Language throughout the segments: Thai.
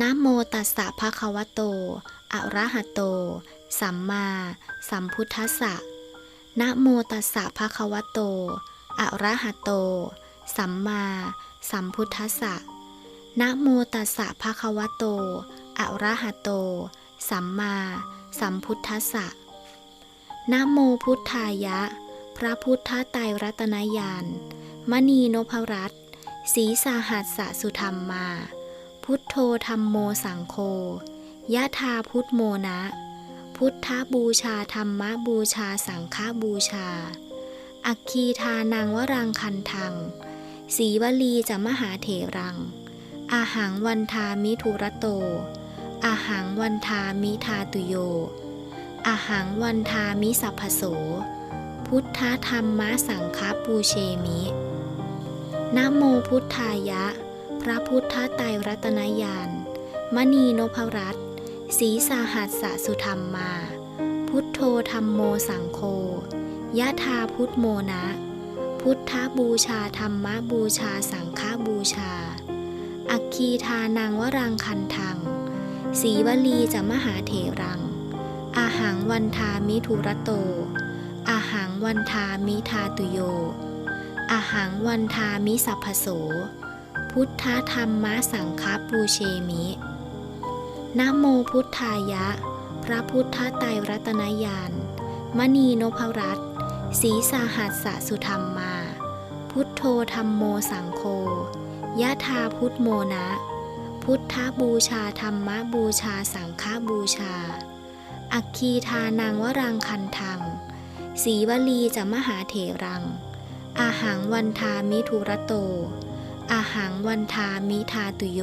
นะโมตัสสะภะคะวะโต อะระหะโต สัมมาสัมพุทธัสสะนะโมตัสสะภะคะวะโต อะระหะโต สัมมาสัมพุทธัสสะนะโมตัสสะภะคะวะโต อะระหะโต สัมมาสัมพุทธัสสะนะโมพุทธายะ พระพุทธไตรรัตนญาณ มณีนพรัตน์ศรีสาหัสสะสุธรรมมา พุทโธธรรมโมสังโฆยะธาพุทโมนะ พุทธบูชาธรรมบูชาสังฆบูชา อัคคีทานังวรังคันทัง สีวลีจะมหาเถรัง อาหังวันทามิทุระโต อาหังวันทามิทาตุโย อาหังวันทามิสัพพโส พุทธธรรมะสังฆปูเชมินะโมพุทธายะ ระพุทธไตรรัตนญาณ มณีนพรัตน์ศรีสาหัสสะสุธรรมมา พุทโธธรรมโมสังโฆยะธาพุทโมนะ พุทธบูชาธรรมบูชาสังฆบูชา อัคคีทานังวรังคันทัง สีวลีจะมหาเถรัง อาหังวันทามิทุระโต อาหังวันทามิทาตุโยอาหังวันทามิสัพพโส พุทธธรรมะสังฆปูเชมินะโมพุทธายะ พระพุทธไตรรัตนญาณมณีนพรัตน์ศรีสาหัสสะสุธรรมมา พุทโธธรรมโมสังโฆยะธาพุทโมนะ พุทธบูชาธรรมบูชาสังฆบูชา อัคคีทานังวรังคันทัง สีวลีจะมหาเถรัง อาหังวันทามิทุระโต อาหังวันทามิทาตุโย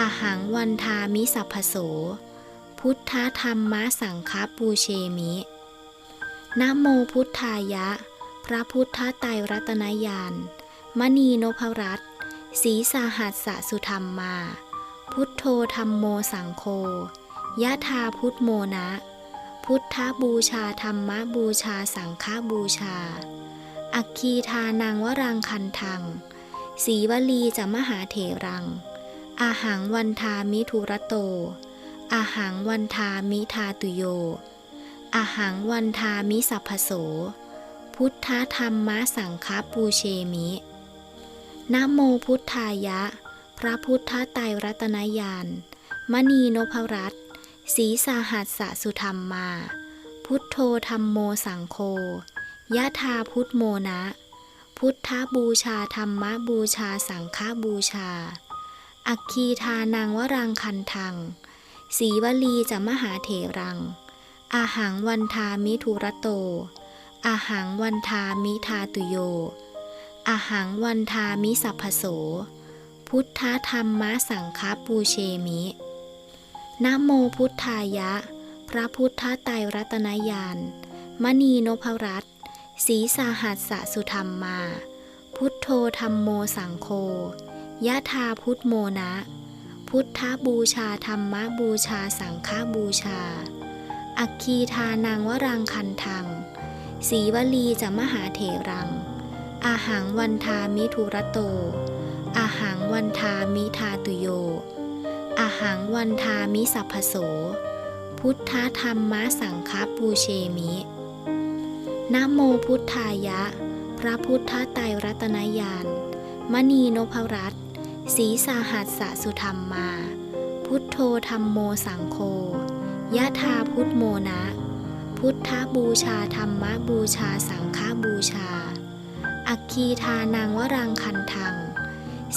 อาหังวันทามิสัพโส พุทธธรรมะสังฆปูเชมินะโมพุทธายะ พระพุทธไตรรัตนญาณ มณีนพรัตน์ศีสหัสสะสุธรรมมา พุทโธธรรมโมสังโฆยะธาพุทโมนะ พุทธบูชาธรรมบูชาสังฆบูชา อัคคีทานังวรังคันทัง สีวลีจะมหาเถรัง อาหังวันทามิทุระโต อาหังวันทามิทาตุโย อาหังวันทามิสัพพโส พุทธธรรมะสังฆปูเชมินะโมพุทธายะ พระพุทธไตรรัตนญาณ มณีนพรัตน์ศรีสาหัสสะสุธรรมมา พุทโธธรรมโมสังโฆยะธาพุทโมนะ พุทธบูชาธรรมบูชาสังฆบูชา อัคคีทานังวรังคันทัง สีวลีจะมหาเถรัง อาหังวันทามิทุระโต อาหังวันทามิทาตุโย อาหังวันทามิสัพพโส พุทธธรรมะสังฆปูเชมินะโมพุทธายะ พระพุทธไตรรัตนญาณมณีนพรัตน ศรีสาหัสสะสุธรรมมา พุทโธธรรมโมสังโฆยะธาพุทโมนะ พุทธบูชาธรรมบูชาสังฆบูชา อัคคีทานังวรังคันทัง สีวลีจะมหาเถรัง อาหังวันทามิทุระโต อาหังวันทามิทาตุโย อาหังวันทามิสัพพโส พุทธธรรมะสังฆปูเชมิ นะโมพุทธายะ พระพุทธไตรรัตนญาณ มณีนพรัตน์ศรีสาหัสสะสุธรรมมา พุทโธธรรมโมสังโฆยะธาพุทโมนะ พุทธบูชาธรรมบูชาสังฆบูชา อัคคีทานังวรังคันทัง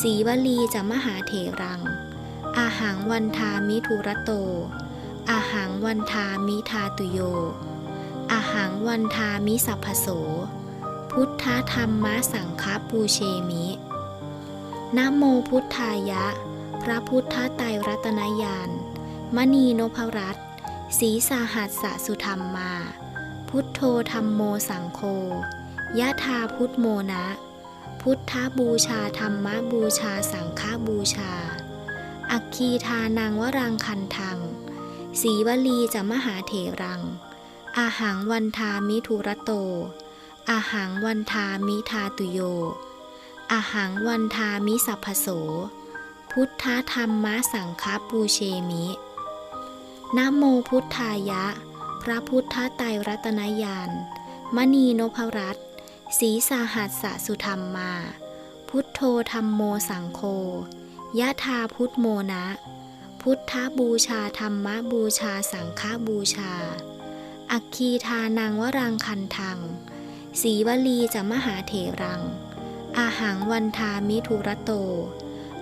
สีวลีจะมหาเถรัง อาหังวันทามิทุระโต อาหังวันทามิทาตุโย อหังวันทามิสัพพโส พุทธธรรมะสังฆปูเชมินะโมพุทธายะ พระพุทธไตรรัตนญาณมณีนพรัตน์ศรีสาหัสสะสุธรรมมา พุทโธธรรมโมสังโฆยะธาพุทโมนะ พุทธบูชาธรรมบูชาสังฆบูชา อัคคีทานังวรังคันทัง สีวลีจะมหาเถรัง อาหังวันทามิทุระโต อาหังวันทามิทาตุโย อาหังวันทามิสัพพโส พุทธธรรมสังฆปูเชมินะโมพุทธายะ พระพุทธไตรรัตนญาณ มณีนพรัตน์ศรีสาหัสสะสุธรรมมา พุทโธธรรมโมสังโฆยะธาพุทโมนะ พุทธบูชาธรรมบูชาสังฆบูชา อัคคีทานังวรังคันทัง สีวลีจะมหาเถรัง อาหังวันทามิทุระโต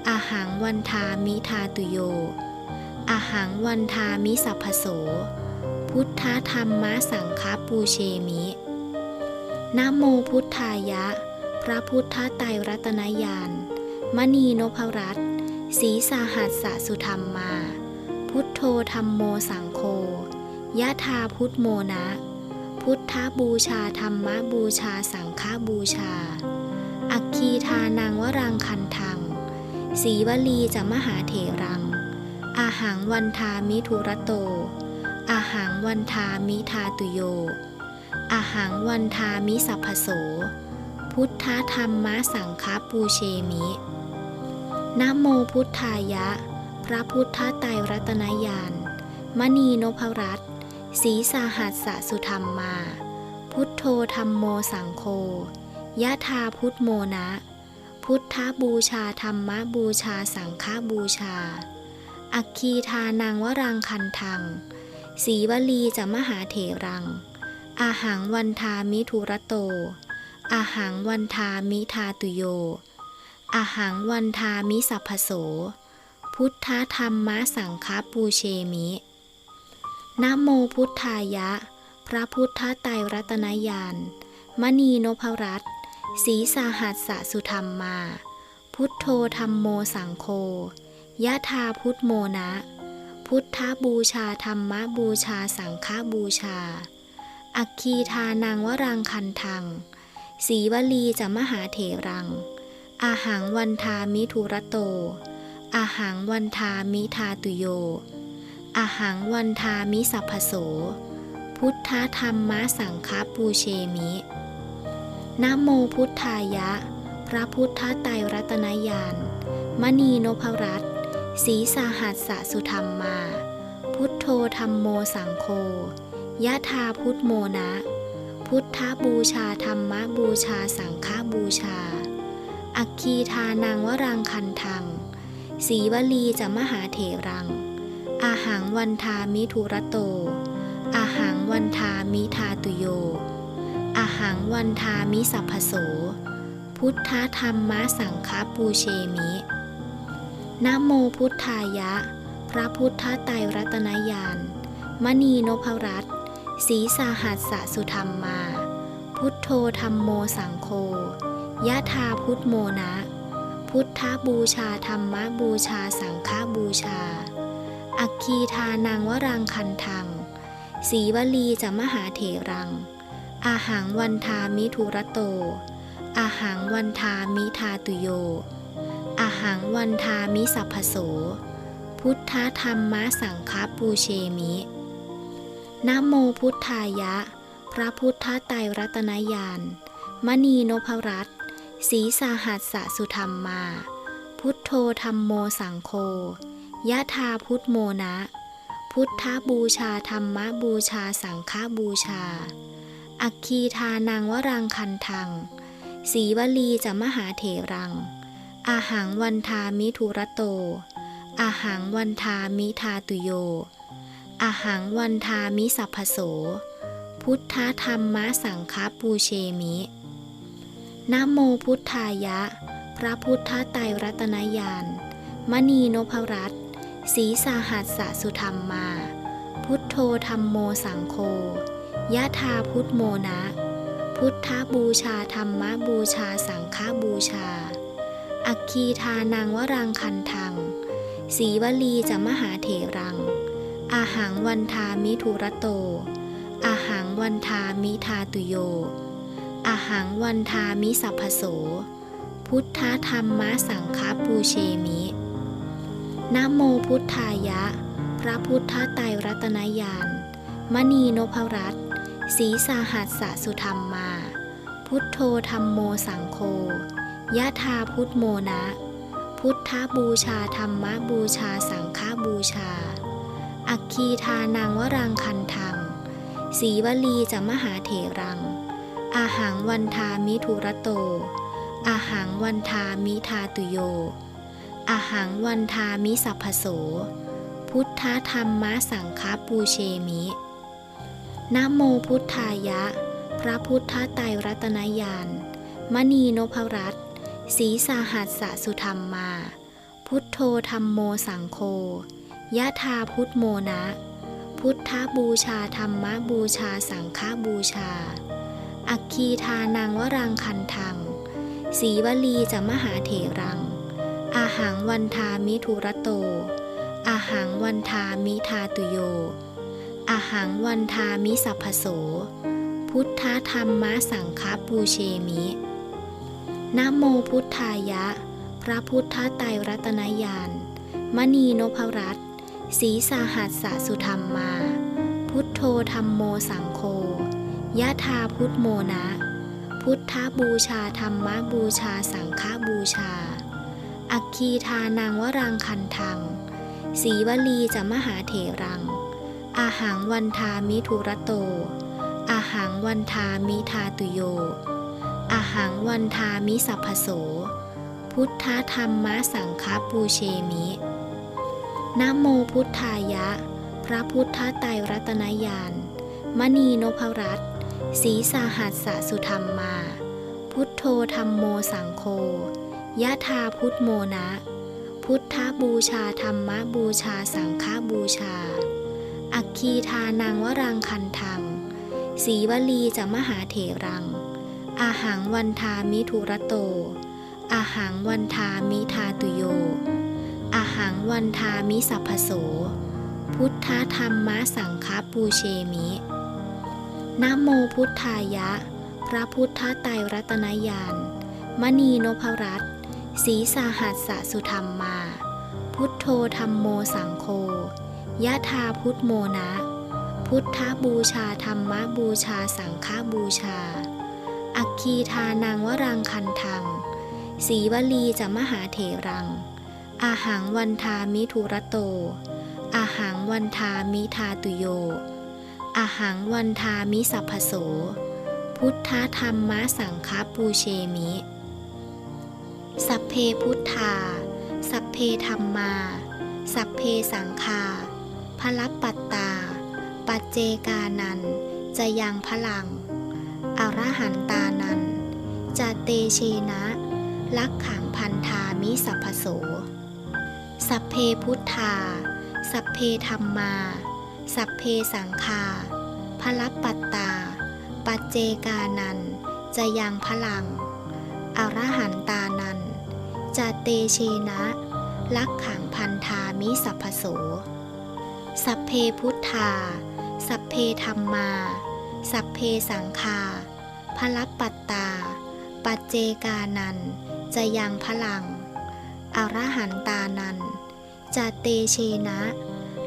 อาหังวันทามิทาตุโย อาหังวันทามิสัพพโส พุทธธรรมะสังฆปูเชมินะโมพุทธายะ พระพุทธไตรรัตนญาณ มณีนพรัตน์สีสาหัสสะสุธรรมมา พุทโธธรรมโมสังโฆ ยะธาพุทธโมนะ พุทธบูชาธรรมบูชาสังฆบูชา อัคคีทานังวรังคันทัง สีวลีจะมหาเถรัง อาหังวันทามิทุระโต อาหังวันทามิทาตุโย อาหังวันทามิสัพพโส พุทธธรรมสังฆปูเชมินะโมพุทธายะ พระพุทธไตรรัตนญาณมณีนพรัตน์ ศีสาหัสสะสุธรรมมา พุทโธธรรมโมสังโฆยะธาพุทโมนะ พุทธบูชาธรรมบูชาสังฆบูชา อัคคีทานังวรังคันทัง สีวลีจะมหาเถรัง อาหังวันทามิทุระโต อาหังวันทามิทาตุโย อาหังวันทามิสัพพโส พุทธธรรมสังฆปูเชมิ นะโมพุทธายะ พระพุทธไตรรัตนญาณมณีนพรัตน์ศีสาหัสสะสุธรรมมา พุทโธธรรมโมสังโฆยะธาพุทโมนะ พุทธบูชาธรรมบูชาสังฆบูชา อัคคีทานังวรังคันทัง สีวลีจะมหาเถรัง อาหังวันทามิทุระโต อาหังวันทามิทาตุโย อหังวันทามิสัพโส พุทธธรรมะสังฆปูเชมินะโมพุทธายะ พระพุทธไตรรัตนญาณ มณีนพรัตน์ศีสาหัสสะสุธรรมมา พุทโธธรรมโมสังโฆยะธาพุทโมนะ พุทธบูชาธรรมบูชาสังฆบูชา อัคคีทานังวรังคันทัง สีวลีจะมหาเถรัง อาหังวันทามิทุระโต อาหังวันทามิทาตุโย อาหังวันทามิสัพพโส พุทธธรรมสังฆปูเชมินะโมพุทธายะ พระพุทธไตรรัตนญาณ มณีนพรัตน์ศรีสาหัสสะสุธรรมมา พุทโธธรรมโมสังโฆยะธาพุทโมนะ พุทธบูชาธรรมบูชาสังฆบูชา อัคคีทานังวรังคันทัง สีวลีจะมหาเถรัง อาหังวันทามิทุระโต อาหังวันทามิทาตุโย อาหังวันทามิสัพพโส พุทธธรรมะสังฆปูเชมินะโมพุทธายะ พระพุทธไตรรัตนญาณ มณีนพรัตน์ศรีสาหัสสะสุธรรมมา พุทโธธรรมโมสังโฆ ยะธาพุทโมนะ พุทธบูชาธรรมบูชาสังฆบูชา อัคคีทานังวรังคันทัง สีวลีจะมหาเถรัง อาหังวันทามิทุระโต อาหังวันทามิทาตุโย อาหังวันทามิสัพพโส พุทธธรรมสังฆปูเชมินะโมพุทธายะ พระพุทธไตรรัตนญาณมณีนพรัตน์ ศรีสาหัสสะสุธรรมมา พุทโธธรรมโมสังโฆยะธาพุทโมนะ พุทธบูชาธรรมบูชาสังฆบูชา อัคคีทานังวรังคันทัง สีวลีจะมหาเถรัง อาหังวันทามิทุระโต อาหังวันทามิทาตุโย อาหังวันทามิสัพพโส พุทธธรรมสังฆปูเชมิ นะโมพุทธายะ พระพุทธไตรรัตนญาณ มณีนพรัตน์ศรีสาหัสสะสุธรรมมา พุทโธธรรมโมสังโฆยะธาพุทโมนะ พุทธบูชาธรรมบูชาสังฆบูชา อัคคีทานังวรังคันทังสีวลีจะมหาเถรัง อาหังวันทามิทุระโต อาหังวันทามิทาตุโย อหังวันทามิสัพพโส พุทธธรรมะสังฆปูเชมินะโมพุทธายะ พระพุทธไตรรัตนญาณมณีนพรัตน์ศรีสาหัสสะสุธรรมมา พุทโธธรรมโมสังโฆยะธาพุทโมนะ พุทธบูชาธรรมบูชาสังฆบูชา อัคคีทานังวรังคันทังสีวลีจะมหาเถรัง อาหังวันทามิทุระโต อาหังวันทามิทาตุโย อาหังวันทามิสัพพโส พุทธธรรมะสังฆปูเชมินะโมพุทธายะ พระพุทธไตรรัตนญาณ มณีนพรัตน์ศรีสาหัสสะสุธรรมมา พุทโธธรรมโมสังโฆยะธาพุทโมนะ พุทธบูชาธรรมบูชาสังฆบูชา อัคคีทานังวรังคันทัง สีวลีจะมหาเถรัง อาหังวันทามิทุระโต อาหังวันทามิทาตุโย อาหังวันทามิสัพพโส พุทธธรรมมะสังฆปูเชมินะโมพุทธายะ พระพุทธไตรรัตนญาณ มณีนพรัตน์ศรีสาหัสสะสุธรรมมา พุทโธธรรมโมสังโฆ ยะธาพุทโมนะ พุทธบูชาธรรมบูชาสังฆบูชา อัคคีทานังวรังคันทัง สีวลีจะมหาเถรัง อาหังวันทามิทุระโต อาหังวันทามิทาตุโย อาหังวันทามิสัพพโส พุทธธรรมะสังฆปูเชมินะโมพุทธายะ พระพุทธไตรรัตนญาณมณีนพรัตน์ ศีสาหัสสะสุธรรมมา พุทโธธรรมโมสังโฆยะธาพุทโมนะ พุทธบูชาธรรมบูชาสังฆบูชา อัคคีทานังวรังคันทัง สีวลีจะมหาเถรัง อาหังวันทามิทุระโต อาหังวันทามิทาตุโย อาหังวันทามิสัพพโส พุทธธรรมะสังฆปูเชมิ สัพเพพุทธา สัพเพธรรมา สัพเพสังฆาพลับปัตตา ปัจเจกานัน จะยังพลัง อรหันตานัน จะเตเชนะ ลักขังพันธามิสัพพโส สัพเพพุทธา สัพเพธรรมา สัพเพสังฆาพลับปัตตา ปัจเจกานัน จะยังพลัง อรหันตานัน จะเตเชนะ ลักขังพันธามิสัพพโส สัพเพพุทธา สัพเพธรรมา สัพเพสังฆาพลัปัตตา ปัจเจกานัน จะยังพลัง อรหันตานันจะเตเชนะ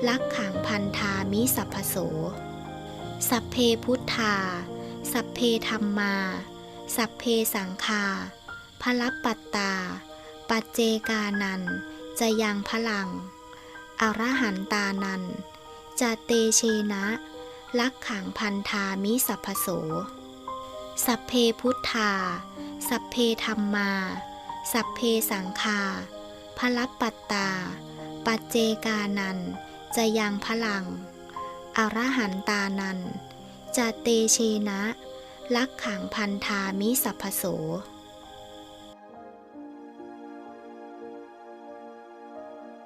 ลักขังพันธามิสัพพโส สัพเพพุทธา สัพเพธรรมา สัพเพสังฆาพลับปัตตา ปัจเจกานันจะยังพลัง อรหันตานันจะเตเชนะ ลักขังพันธามิสัพพโส สัพเพพุทธา สัพเพธรรมา สัพเพสังฆาพลับปัตตา ปัจเจกานันจะยังพลัง อรหันตานันจะเตเชนะ ลักขังพันธามิสัพพโส